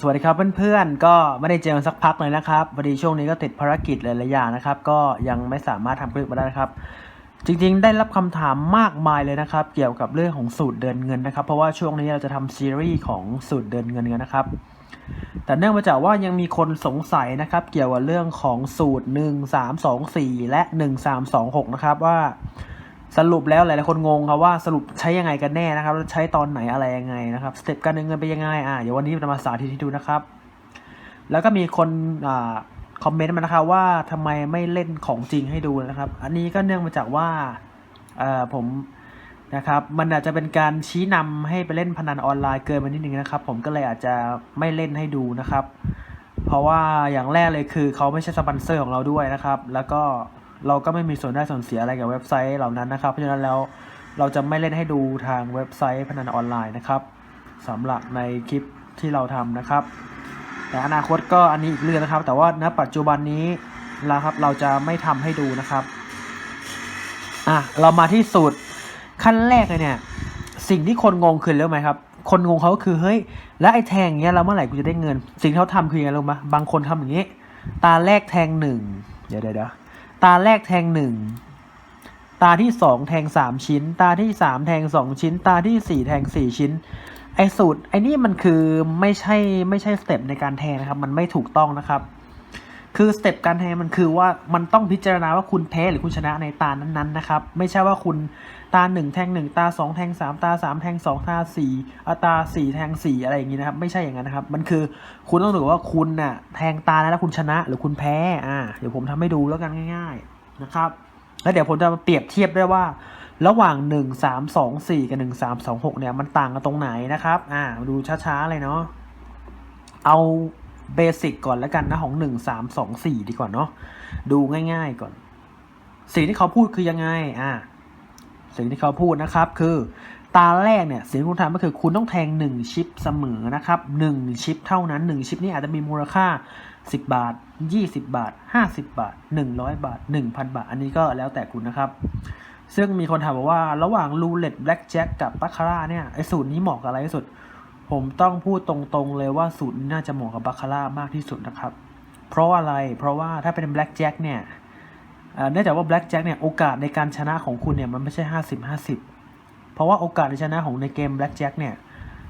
สวัสดีครับเพื่อนๆ ก็ไม่ได้เจอกันสักพักเลยนะครับพอดีช่วงนี้ก็ติดภารกิจหลายๆอย่างนะครับ ก็ยังไม่สามารถทำคลิปมาได้นะครับ จริงๆ ได้รับคำถามมากมายเลยนะครับ เกี่ยวกับเรื่องของสูตรเดินเงินนะครับ เพราะว่าช่วงนี้เราจะทำซีรีส์ของสูตรเดินเงินกันนะครับ แต่เนื่องมาจากว่ายังมีคนสงสัยนะครับ เกี่ยวกับเรื่องของสูตร 1 3 2 4 และ 1 3 2 6 นะครับว่า สรุปแล้วหลายๆคนงงครับว่าสรุปใช้ยังไงกันแน่นะครับใช้ตอนไหนอะไรยังไงนะครับสเต็ปการเงินเป็นยังไงอ่าเดี๋ยววันนี้จะมาสาธิตให้ดูนะครับ แล้วก็มีคนอ่าคอมเมนต์มานะครับว่าทำไมไม่เล่นของจริงให้ดูนะครับ อันนี้ก็เนื่องมาจากว่าเอ่อผมนะครับมันอาจจะเป็นการชี้นำให้ไปเล่นพนันออนไลน์เกินไปนิดนึงนะครับ ผมก็เลยอาจจะไม่เล่นให้ดูนะครับ เพราะว่าอย่างแรกเลยคือเขาไม่ใช่สปอนเซอร์ของเราด้วยนะครับ แล้วก็ เราก็ไม่มีส่วนได้ส่วนเสียอะไรกับเว็บไซต์เหล่านั้นนะครับ เพราะฉะนั้นแล้วเราจะไม่เล่นให้ดูทางเว็บไซต์พนันออนไลน์นะครับสำหรับในคลิปที่เราทำนะครับ แต่อนาคตก็อันนี้อีกเรื่องนะครับ แต่ว่าณปัจจุบันนี้เราครับเราจะไม่ทำให้ดูนะครับอะเรามาที่สูตรขั้นแรกเลยเนี่ย สิ่งที่คนงงคือแล้วไหมครับ คนงงเขาก็คือเฮ้ยแล้วไอ้แทงเงี้ยเราเมื่อไหร่กูจะได้เงิน สิ่งที่เขาทำคือยังไงรู้ไหมบางคนทำอย่างนี้ ตาแรกแทงหนึ่งเดี๋ยวเดี๋ยว ตาแรกแทงหนึ่งตาที่สองแทงสามชิ้น ตาที่สามแทงสองชิ้น ตาที่สี่แทงสี่ชิ้น ไอ้สูตรไอ้นี่มันคือไม่ใช่ไม่ใช่สเต็ปในการแทงนะครับ มันไม่ถูกต้องนะครับ คือสเต็ปการแทงมันคือว่ามันต้องพิจารณาว่าคุณแพ้หรือคุณชนะในตานั้นๆนะครับ ไม่ใช่ว่าคุณ ตาหนึ่งแทงหนึ่งตาสองแทงสามตาสามแทงสองตาสี่อะตาสี่แทงสี่อะไรอย่างนี้นะครับ ไม่ใช่อย่างนั้นนะครับ มันคือคุณต้องดูว่าคุณน่ะแทงตาแล้วคุณชนะหรือคุณแพ้อ่าเดี๋ยวผมทำให้ดูแล้วกันง่าย ๆนะครับ แล้วเดี๋ยวผมจะมาเปรียบเทียบด้วยว่า ระหว่าง 1 3 2 4 กับ 1 3 2 6 เนี่ยมันต่างกันตรงไหนนะครับอ่ามาดูช้าๆเลยเนาะเอาเบสิกก่อนแล้วกันนะของ1 3 2 4 ดีกว่าเนาะดูง่าย ๆก่อน สิ่งที่เขาพูดคือยังไงอ่า สิ่งที่เขาพูดนะครับคือตาแรกเนี่ยสิ่งที่คุณทำก็คือคุณต้องแทง 1 ชิปเสมอนะครับ1ชิปเท่านั้น 1 ชิปนี้อาจจะมีมูลค่า 10 บาท 20 บาท 50 บาท 100 บาท 1,000 บาท อันนี้ก็แล้วแต่คุณนะครับ ซึ่งมีคนถามบอกว่าระหว่างรูเล็ตแบล็กแจ็คกับบัคคาร่าเนี่ยไอสูตรนี้เหมาะกับอะไรที่สุด ผมต้องพูดตรงๆเลยว่าสูตรนี้น่าจะเหมาะกับบัคคาร่ามากที่สุดนะครับ เพราะอะไรเพราะว่าถ้าเป็นแบล็กแจ็คเนี่ย เนื่องจากว่าแบล็กแจ็คเนี่ยโอกาสในการชนะของคุณเนี่ยมันไม่ใช่ 50 50 เพราะว่าโอกาสในชนะของในเกมแบล็กแจ็คเนี่ย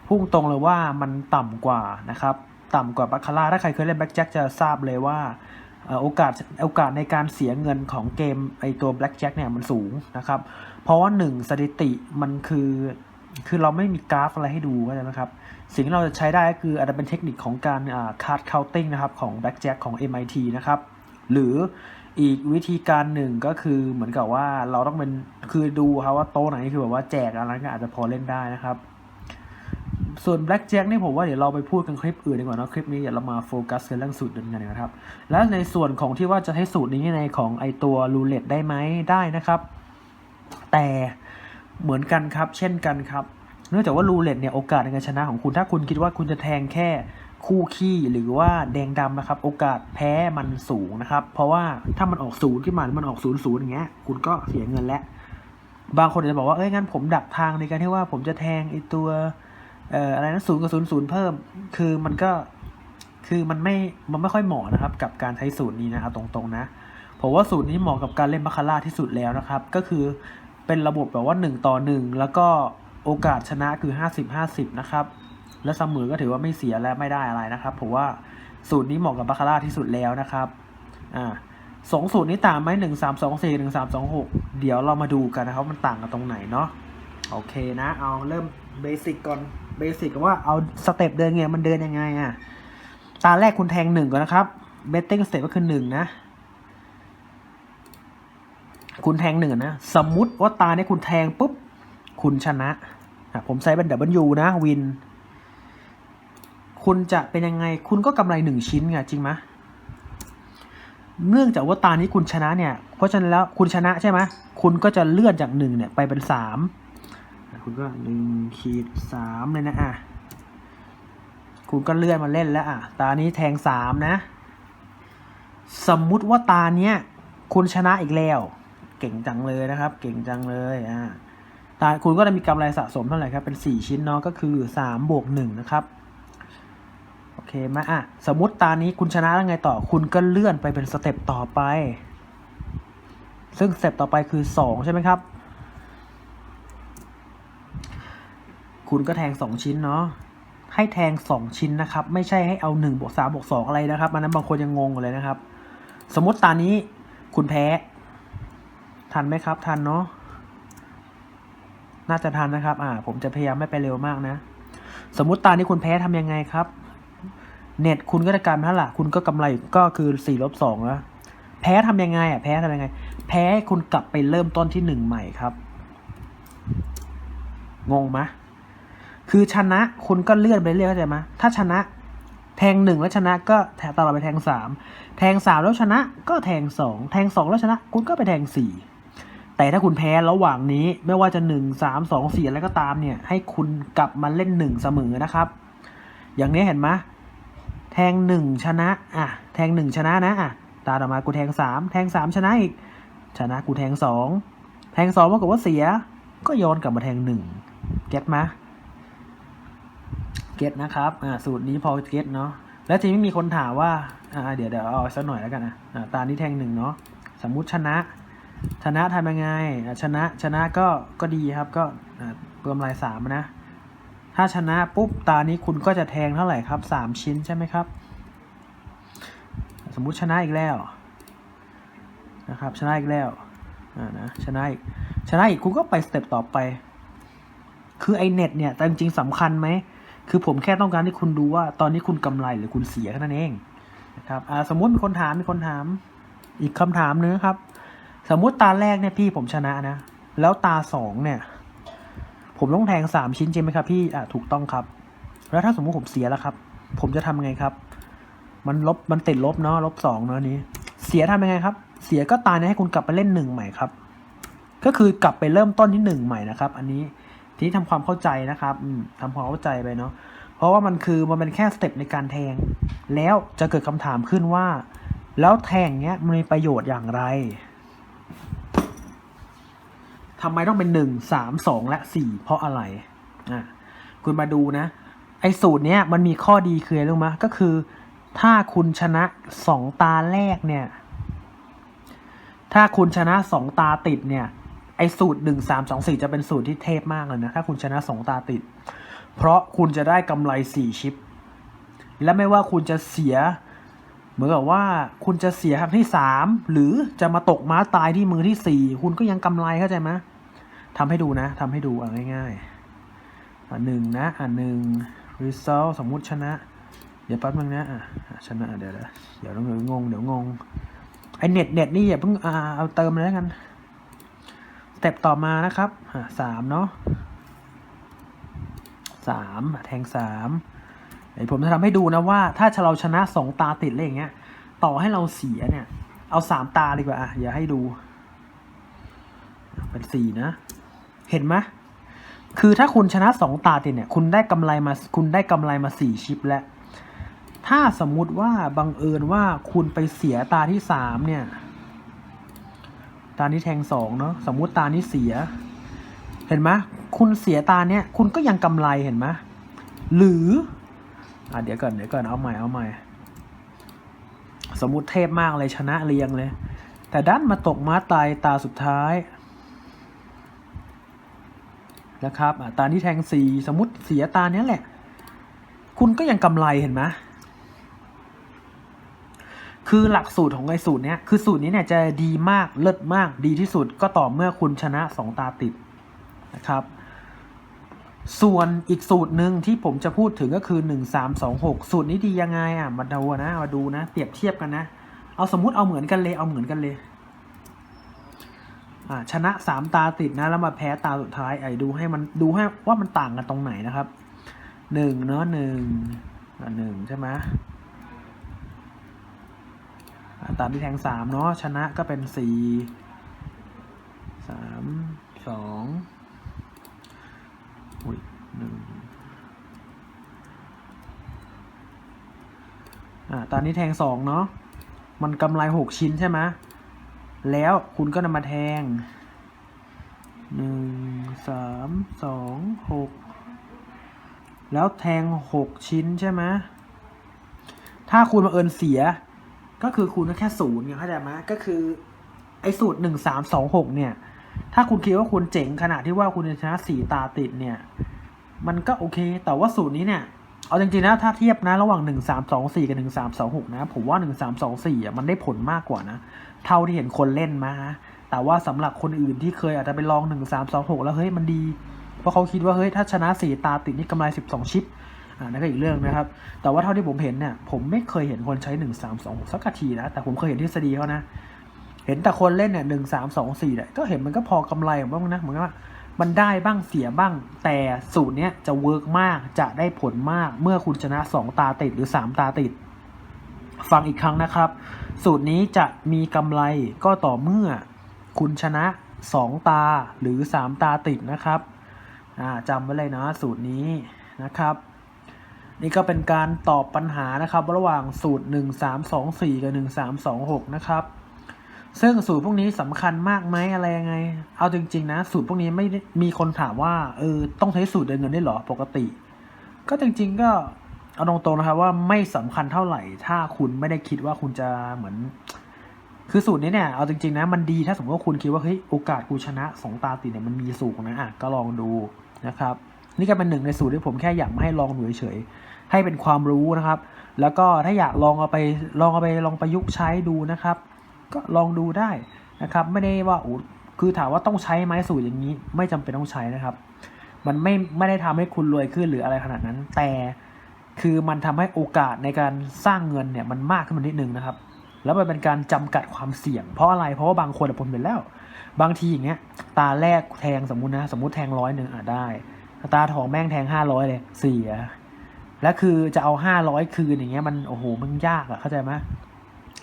พุ่งตรงเลยว่ามันต่ำกว่านะครับต่ำกว่าบัคคาร่าถ้าใครเคยเล่นแบล็กแจ็คจะทราบเลยว่าโอกาสโอกาสในการเสียเงินของเกมไอตัว Blackjack เนี่ยมันสูงนะครับ เพราะว่าหนึ่งสถิติมันคือคือเราไม่มีกราฟอะไรให้ดูเข้าใจไหมครับ สิ่งที่เราจะใช้ได้ก็คืออาจจะเป็นเทคนิคของการอ่า card counting นะครับของ Blackjack ของ MIT นะครับ หรือ อีกวิธีการหนึ่งก็คือเหมือนกับว่าเราต้องเป็นคือดูครับว่าโต๊ะไหนคือแบบว่าแจกอะไรก็อาจจะพอเล่นได้นะครับ ส่วน Black Jack นี่ผมว่าเดี๋ยวเราไปพูดกันคลิปอื่นดีกว่านะคลิปนี้เดี๋ยวเรามาโฟกัสกันเรื่องสูตรเดินกันนะครับ แล้วในส่วนของที่ว่าจะให้สูตรนี้ในของไอตัวรูเล็ตได้ไหมได้นะครับ แต่เหมือนกันครับ เช่นกันครับ เนื่องจากว่ารูเล็ตเนี่ยโอกาสในการชนะของคุณถ้าคุณคิดว่าคุณจะแทงแค่ คู่ขี้หรือว่าแดงดำนะครับ โอกาสแพ้มันสูงนะครับ เพราะว่าถ้ามันออกศูนย์ขึ้นมาหรือมันออกศูนย์ศูนย์อย่างเงี้ยคุณก็เสียเงินแล้วบางคนอาจจะบอกว่าเอ้ยงั้นผมดักทางในการที่ว่าผมจะแทงไอตัวเอ่ออะไรนะศูนย์กับศูนย์ศูนย์เพิ่ม คือมันก็คือมันไม่มันไม่ค่อยเหมาะนะครับ กับการใช้สูตรนี้นะครับตรงๆนะผมว่าสูตรนี้เหมาะกับการเล่นบาคาร่าที่สุดแล้วนะครับ ก็คือเป็นระบบแบบว่าหนึ่งต่อหนึ่งแล้วก็โอกาสชนะคือห้าสิบห้าสิบนะครับ และเสมอก็ถือว่าไม่เสียและไม่ได้อะไรนะครับผมว่าสูตรนี้เหมาะกับบาคาร่าที่สุดแล้วนะครับอ่าสองสูตรนี้ต่างไหมหนึ่งสามสองสี่หนึ่งสามสองหกเดี๋ยวเรามาดูกันนะครับมันต่างกันตรงไหนเนาะโอเคนะ เอาเริ่มเบสิกก่อนเบสิกว่าเอาสเต็ปเดินไงมันเดินยังไงอะตาแรกคุณแทงหนึ่งก่อนนะครับเบตติ้งสเต็ปก็คือหนึ่งนะคุณแทงหนึ่งนะ สมมุติว่าตาเนี่ยคุณแทงปุ๊บ คุณชนะอะผมใช้เป็น W นะ วิน คุณจะเป็นยังไงคุณก็กำไรหนึ่งชิ้นไงจริงไหมเนื่องจากว่าตานี้คุณชนะเนี่ย เพราะฉะนั้นแล้วคุณชนะใช่ไหมคุณก็จะเลื่อนจากหนึ่งเนี่ยไปเป็นสามคุณก็หนึ่งขีดสามเลยนะอะคุณก็เลื่อนมาเล่นแล้วอะตานี้แทงสามนะ สมมุติว่าตาเนี้ยคุณชนะอีกแล้ว เก่งจังเลยนะครับ เก่งจังเลยอ่าตาคุณก็จะมีกำไรสะสมเท่าไหร่ครับเป็นสี่ชิ้นเนาะก็คือสามบวกหนึ่งนะครับ เคไหมอะ สมมติตานี้คุณชนะแล้วไงต่อ คุณก็เลื่อนไปเป็นสเต็ปต่อไป ซึ่งสเต็ปต่อไปคือสองใช่ไหมครับ คุณก็แทงสองชิ้นเนาะ ให้แทงสองชิ้นนะครับ ไม่ใช่ให้เอาหนึ่งบวกสามบวกสองอะไรนะครับมันนั้นบางคนยังงงอยู่เลยนะครับ สมมติตานี้คุณแพ้ ทันไหมครับ ทันเนาะ น่าจะทันนะครับ อ่า ผมจะพยายามไม่ไปเร็วมากนะ สมมุติตานี้คุณแพ้ทำยังไงครับ เน็ตคุณก็จะกลายเป็นเท่าไหร่คุณก็กำไรก็คือสี่ลบสองแล้วแพ้ทำยังไงอะแพ้ทำยังไง แพ้คุณกลับไปเริ่มต้นที่หนึ่งใหม่ครับ งงไหมคือชนะคุณก็เลื่อนไปเรื่อยเข้าใจไหมถ้าชนะ แทงหนึ่งแล้วชนะก็แทงต่อไปแทงสามแทงสามแล้วชนะ ก็แทงสองแทงสองแล้วชนะ คุณก็ไปแทงสี่แต่ถ้าคุณแพ้ระหว่างนี้ไม่ว่าจะหนึ่งสามสองสี่อะไรก็ตามเนี่ย ให้คุณกลับมาเล่นหนึ่งเสมอนะครับ อย่างนี้เห็นไหม แทงหนึ่งชนะอะแทงหนึ่งชนะนะอะตาต่อมากูแทงสามแทงสามชนะอีกชนะกูแทงสองแทงสองปรากฏว่าเสีย ก็ย้อนกลับมาแทงหนึ่งเก็ตไหมเก็ตนะครับอ่าสูตรนี้พอเก็ตเนาะแล้วทีนี้มีคนถามว่าอ่าเดี๋ยวเดี๋ยวเอาสักหน่อยแล้วกันนะอ่าตานี้แทงหนึ่งเนาะสมมุติชนะ ชนะทำยังไงอะชนะชนะก็ก็ดีครับก็เพิ่มลายสามนะ ถ้าชนะปุ๊บตานี้คุณก็จะแทงเท่าไหร่ครับสามชิ้นใช่ไหมครับ สมมุติชนะอีกแล้วนะครับ ชนะอีกแล้วอ่านะชนะอีกชนะอีกคุณก็ไปสเต็ปต่อไป คือไอเน็ตเนี่ยแต่จริงๆสำคัญไหมคือผมแค่ต้องการให้คุณดูว่าตอนนี้คุณกำไรหรือคุณเสียแค่นั้นเองนะครับอ่าสมมุติมีคนถามมีคนถามอีกคำถามนึงครับ สมมุติตาแรกเนี่ยพี่ผมชนะนะ แล้วตาสองเนี่ย ผมต้องแทงสามชิ้นจริงไหมครับพี่อ่าถูกต้องครับ แล้วถ้าสมมุติผมเสียแล้วครับ ผมจะทำไงครับ มันลบมันติดลบเนาะลบสองเนาะนี้ เสียทำยังไงครับ เสียก็ตาเนี่ยให้คุณกลับไปเล่นหนึ่งใหม่ครับ ก็คือกลับไปเริ่มต้นที่หนึ่งใหม่นะครับ อันนี้ทีนี้ทำความเข้าใจนะครับอืมทำความเข้าใจไปเนาะเพราะว่ามันคือมันเป็นแค่สเต็ปในการแทง แล้วจะเกิดคำถามขึ้นว่า แล้วแทงเนี้ยมันมีประโยชน์อย่างไร ทำไมต้องเป็นหนึ่งสามสองและสี่เพราะอะไรอะคุณมาดูนะ ไอ้สูตรเนี้ยมันมีข้อดีคืออะไรรู้ไหมก็คือ ถ้าคุณชนะสองตาแรกเนี่ย ถ้าคุณชนะสองตาติดเนี่ยไอ้สูตรหนึ่งสามสองสี่จะเป็นสูตรที่เทพมากเลยนะ ถ้าคุณชนะสองตาติด เพราะคุณจะได้กำไรสี่ชิป และไม่ว่าคุณจะเสีย เหมือนกับว่าคุณจะเสียครั้งที่สามหรือจะมาตกม้าตายที่มือที่สี่คุณก็ยังกำไรเข้าใจไหม ทำให้ดูนะทำให้ดูอะง่ายๆอะหนึ่งนะ อะหนึ่ง result สมมุติชนะ เดี๋ยวแป๊บนึงนะ อะอะชนะเดี๋ยวเดี๋ยวเดี๋ยวต้องงง เดี๋ยวงง ไอเน็ตเน็ตนี่อย่าเพิ่งอ่าเอาเติมเลยแล้วกัน สเต็ปต่อมานะครับ อะสามเนาะสามแทงสามเดี๋ยวผมจะทำให้ดูนะว่า ถ้าเราชนะสองตาติดเลยอย่างเงี้ย ต่อให้เราเสียเนี่ย เอาสามตาดีกว่า อะอย่าให้ดู เป็นสี่นะ เห็นไหมคือถ้าคุณชนะสองตาติดเนี่ย คุณได้กำไรมาคุณได้กำไรมาสี่ชิปแล้ว ถ้าสมมุติว่าบังเอิญว่าคุณไปเสียตาที่สามเนี่ย ตานี้แทงสองเนาะสมมุติตานี้เสีย เห็นไหมคุณเสียตาเนี้ยคุณก็ยังกำไรเห็นไหมหรืออะเดี๋ยวก่อนเดี๋ยวก่อนเอาใหม่เอาใหม่ สมมุติเทพมากเลยชนะเรียงเลย แต่ด้านมาตกม้าตายตาสุดท้าย นะครับตาที่แทงสี่สมมติเสียตาเนี้ยแหละ คุณก็ยังกำไรเห็นไหมคือหลักสูตรของไอ้สูตรเนี้ยคือสูตรนี้เนี่ยจะดีมากเลิศมากดีที่สุดก็ต่อเมื่อคุณชนะสองตาติดนะครับ ส่วนอีกสูตรหนึ่งที่ผมจะพูดถึงก็คือหนึ่งสามสองหกสูตรนี้ดียังไงอะมาดูนะมาดูนะ เปรียบเทียบกันนะ เอาสมมุติเอาเหมือนกันเลยเอาเหมือนกันเลย อ่าชนะสามตาติดนะ แล้วมาแพ้ตาสุดท้ายไอ้ดูให้มันดูให้ว่ามันต่างกันตรงไหนนะครับหนึ่งเนาะหนึ่งหนึ่งใช่ไหมตามที่แทงสามเนาะชนะก็เป็นสี่สามสองอุ้ยหนึ่งอ่าตอนนี้แทงสองเนาะมันกำไรหกชิ้นใช่ไหม แล้วคุณก็นำมาแทงหนึ่งสามสองหกแล้วแทงหกชิ้นใช่ไหมถ้าคูณมาเอิญเสีย ก็คือคูณแค่ศูนย์เข้าใจไหมก็คือไอ้สูตรหนึ่งสามสองหกเนี่ย ถ้าคุณคิดว่าคุณเจ๋งขนาดที่ว่าคุณชนะสี่ตาติดเนี่ย มันก็โอเค แต่ว่าสูตรนี้เนี่ย เอาจริงๆนะถ้าเทียบนะระหว่างหนึ่งสามสองสี่กับหนึ่งสามสองหกนะ ผมว่าหนึ่งสามสองสี่มันได้ผลมากกว่านะ เท่าที่เห็นคนเล่นมา แต่ว่าสำหรับคนอื่นที่เคยอาจจะไปลองหนึ่งสามสองหกแล้วเฮ้ยมันดี เพราะเขาคิดว่าเฮ้ยถ้าชนะสี่ตาติดนี่กำไรสิบสองชิปอ่านั่นก็อีกเรื่องนะครับ แต่ว่าเท่าที่ผมเห็นเนี่ยผมไม่เคยเห็นคนใช้หนึ่งสามสองสักทีนะ แต่ผมเคยเห็นทฤษฎีเขานะ เห็นแต่คนเล่นเนี่ยหนึ่งสามสองสี่เนี่ยก็เห็นมันก็พอกำไรของบ้างนะเหมือนกับว่า มันได้บ้างเสียบ้าง แต่สูตรเนี้ยจะเวิร์กมากจะได้ผลมากเมื่อคุณชนะสองตาติดหรือสามตาติด ฟังอีกครั้งนะครับ สูตรนี้จะมีกำไรก็ต่อเมื่อคุณชนะสองตาหรือสามตาติดนะครับจำไว้เลยนะสูตรนี้นะครับนี่ก็เป็นการตอบปัญหานะครับ ระหว่างสูตร 1 3 2 4 กับ 1 3 2 6 นะครับ ซึ่งสูตรพวกนี้สำคัญมากไหมอะไรยังไง เอาจริง ๆ นะ สูตรพวกนี้ไม่มีคนถามว่าเออต้องใช้สูตรเดินเงินได้หรอปกติ ก็จริง ๆ ก็เอาตรงๆนะครับว่าไม่สำคัญเท่าไหร่ ถ้าคุณไม่ได้คิดว่าคุณจะเหมือน คือสูตรนี้เนี่ยเอาจริงๆนะมันดีถ้าสมมติว่าคุณคิดว่าเฮ้ยโอกาสกูชนะสองตาติดเนี่ยมันมีสูงนะอะก็ลองดูนะครับ นี่ก็เป็นหนึ่งในสูตรที่ผมแค่อยากมาให้ลองดูเฉยๆให้เป็นความรู้นะครับ แล้วก็ถ้าอยากลองเอาไปลองเอาไปลองประยุกต์ใช้ดูนะครับ ก็ลองดูได้นะครับ ไม่ได้ว่าโอ้คือถามว่าต้องใช้ไหมสูตรอย่างนี้ ไม่จำเป็นต้องใช้นะครับ มันไม่ไม่ได้ทำให้คุณรวยขึ้นหรืออะไรขนาดนั้น แต่คือมันทำให้โอกาสในการสร้างเงินเนี่ยมันมากขึ้นมานิดนึงนะครับ แล้วมันเป็นการจำกัดความเสี่ยง เพราะอะไรเพราะว่าบางคนอะผมเห็นแล้ว บางทีอย่างเงี้ยตาแรกแทงสมมุตินะสมมุติแทงร้อยหนึ่งอะได้ตาทองแม่งแทงห้าร้อยเลยเสียแล้วคือจะเอาห้าร้อยคืนอย่างเงี้ยมันโอ้โหมันยากอะเข้าใจไหม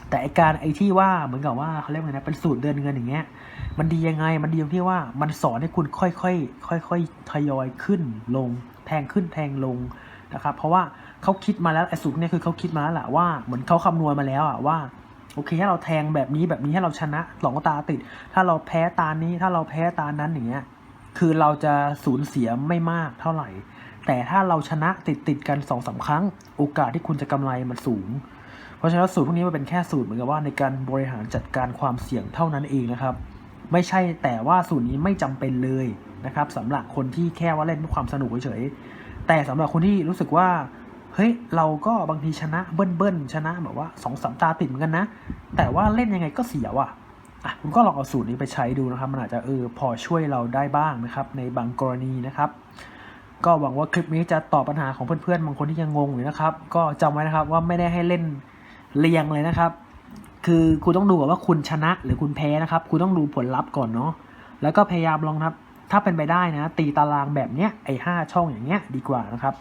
แต่ไอการไอที่ว่าเหมือนกับว่าเขาเรียกว่าไงนะเป็นสูตรเดินเงินอย่างเงี้ย มันดียังไงมันดีตรงที่ว่ามันสอนให้คุณค่อยๆค่อยๆทยอยขึ้นลง แทงขึ้นแทงลงนะครับเพราะว่าเขาคิดมาแล้วไอสูตรเนี่ยคือเขาคิดมาแล้วแหละว่าเหมือนเขาคำนวณมาแล้วอะว่าโอเคถ้าเราแทงแบบนี้แบบนี้ให้เราชนะสองตาติด ถ้าเราแพ้ตานี้ถ้าเราแพ้ตานั้นอย่างเงี้ยคือเราจะสูญเสียไม่มากเท่าไหร่ แต่ถ้าเราชนะติดติดๆกันสองสาครั้ง โอกาสที่คุณจะกำไรมันสูง เพราะฉะนั้นสูตรพวกนี้มันเป็นแค่สูตรเหมือนกับว่าในการบริหารจัดการความเสี่ยงเท่านั้นเองนะครับ ไม่ใช่แต่ว่าสูตรนี้ไม่จำเป็นเลยนะครับสำหรับคนที่แค่ว่าเล่นเพื่อความสนุกเฉยๆแต่สำหรับคนที่รู้สึกว่าเฮ้ยเราก็บางทีชนะเบิ้ลเบิ้ลๆชนะแบบว่าสองสามตาติดเหมือนกันนะ แต่ว่าเล่นยังไงก็เสียว่ะอะคุณก็ลองเอาสูตรนี้ไปใช้ดูนะครับ มันอาจจะเออพอช่วยเราได้บ้างนะครับ ในบางกรณีนะครับ ก็หวังว่าคลิปนี้จะตอบปัญหาของเพื่อนๆบางคนที่ยังงงอยู่นะครับ ก็จำไว้นะครับว่าไม่ได้ให้เล่นเรียงเลยนะครับ คือคุณต้องดูก่อนว่าคุณชนะหรือคุณแพ้นะครับ คุณต้องดูผลลัพธ์ก่อนเนาะแล้วก็พยายามลองนะครับ ถ้าเป็นไปได้นะ ตีตารางแบบเนี้ยไอ้ห้าช่องอย่างเงี้ยดีกว่านะครับ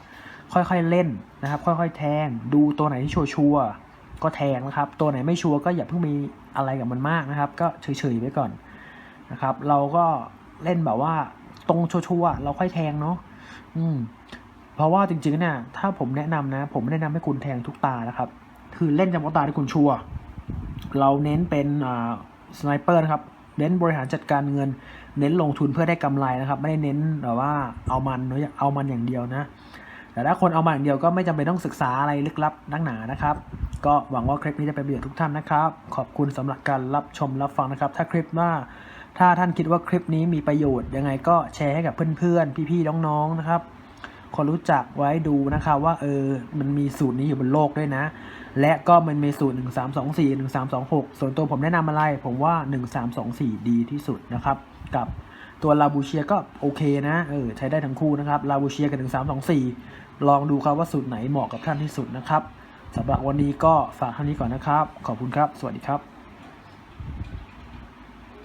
ค่อยๆเล่นนะครับ ค่อย ๆ แทง ดูตัวไหนที่ชัวร์ก็แทงนะครับ ตัวไหนไม่ชัวร์ก็อย่าเพิ่งมีอะไรกับมันมากนะครับ ก็เฉยๆไว้ก่อนนะครับ เราก็เล่นแบบว่าตรงชัวร์เราค่อยแทงเนาะ อืม เพราะว่าจริงๆเนี่ยถ้าผมแนะนำนะ ผมไม่แนะนำให้คุณแทงทุกตานะครับ คือเล่นเฉพาะตาที่คุณชัวเราเน้นเป็นอ่าสไนเปอร์นะครับเน้นบริหารจัดการเงิน เน้นลงทุนเพื่อได้กำไรนะครับ ไม่ได้เน้นแบบว่าเอามันเนอะเอามันอย่างเดียวนะ แต่ถ้าคนเอามาอย่างเดียวก็ไม่จำเป็นต้องศึกษาอะไรลึกลับนักหนานะครับ ก็หวังว่าคลิปนี้จะเป็นประโยชน์ทุกท่านนะครับ ขอบคุณสำหรับการรับชมรับฟังนะครับ ถ้าคลิปหน้า ถ้าท่านคิดว่าคลิปนี้มีประโยชน์ยังไงก็แชร์ให้กับเพื่อนๆ พี่ๆ น้องๆ นะครับ คนรู้จักไว้ดูนะครับว่าเออ มันมีสูตรนี้อยู่บนโลกด้วยนะ และก็มันมีสูตร 1 3 2 4 1 3 2 6 ส่วนตัวผมแนะนำอะไร ผมว่า 1 3 2 4 ดีที่สุดนะครับ กับตัวลาบูเชียก็โอเคนะ เออ ใช้ได้ทั้งคู่นะครับลาบูเชียกับ 1 3 2 4 ลองดูครับว่าสูตรไหนเหมาะกับท่านที่สุดนะครับสำหรับวันนี้ก็ฝากเท่านี้ก่อนนะครับ ขอบคุณครับ สวัสดีครับ